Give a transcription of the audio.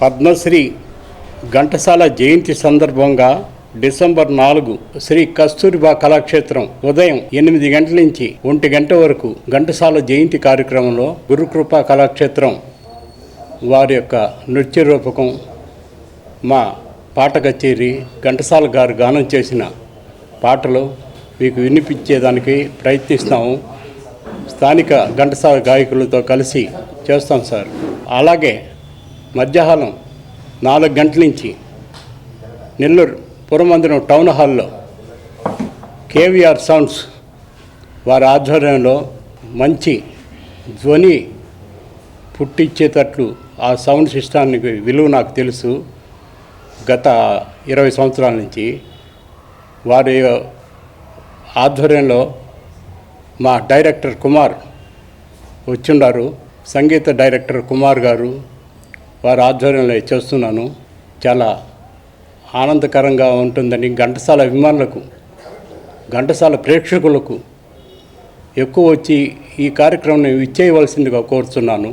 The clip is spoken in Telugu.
పద్మశ్రీ ఘంటసాల జయంతి సందర్భంగా డిసెంబర్ నాలుగు శ్రీ కస్తూరిబా కళాక్షేత్రం ఉదయం ఎనిమిది గంటల నుంచి ఒంటి గంట వరకు ఘంటసాల జయంతి కార్యక్రమంలో గురుకృపా కళాక్షేత్రం వారి యొక్క నృత్య రూపకం మా పాట కచేరి ఘంటసాల గారు గానం చేసిన పాటలు మీకు వినిపించేదానికి ప్రయత్నిస్తాము. స్థానిక ఘంటసాల గాయకులతో కలిసి చేస్తాం సార్. అలాగే మధ్యాహ్నం నాలుగు గంటల నుంచి నెల్లూరు పురమందిరం టౌన్ హాల్లో కేవీఆర్ సౌండ్స్ వారి ఆధ్వర్యంలో మంచి ధ్వని పుట్టించేటట్లు ఆ సౌండ్ సిస్టానికి విలువ నాకు తెలుసు. గత ఇరవై సంవత్సరాల నుంచి వారి ఆధ్వర్యంలో మా డైరెక్టర్ కుమార్ వచ్చిండారు. సంగీత డైరెక్టర్ కుమార్ గారు వారి ఆధ్వర్యంలో చేస్తున్నాను. చాలా ఆనందకరంగా ఉంటుందని ఘంటసాల అభిమానులకు ఘంటసాల ప్రేక్షకులకు ఎక్కువ వచ్చి ఈ కార్యక్రమం ఇచ్చేయవలసిందిగా కోరుతున్నాను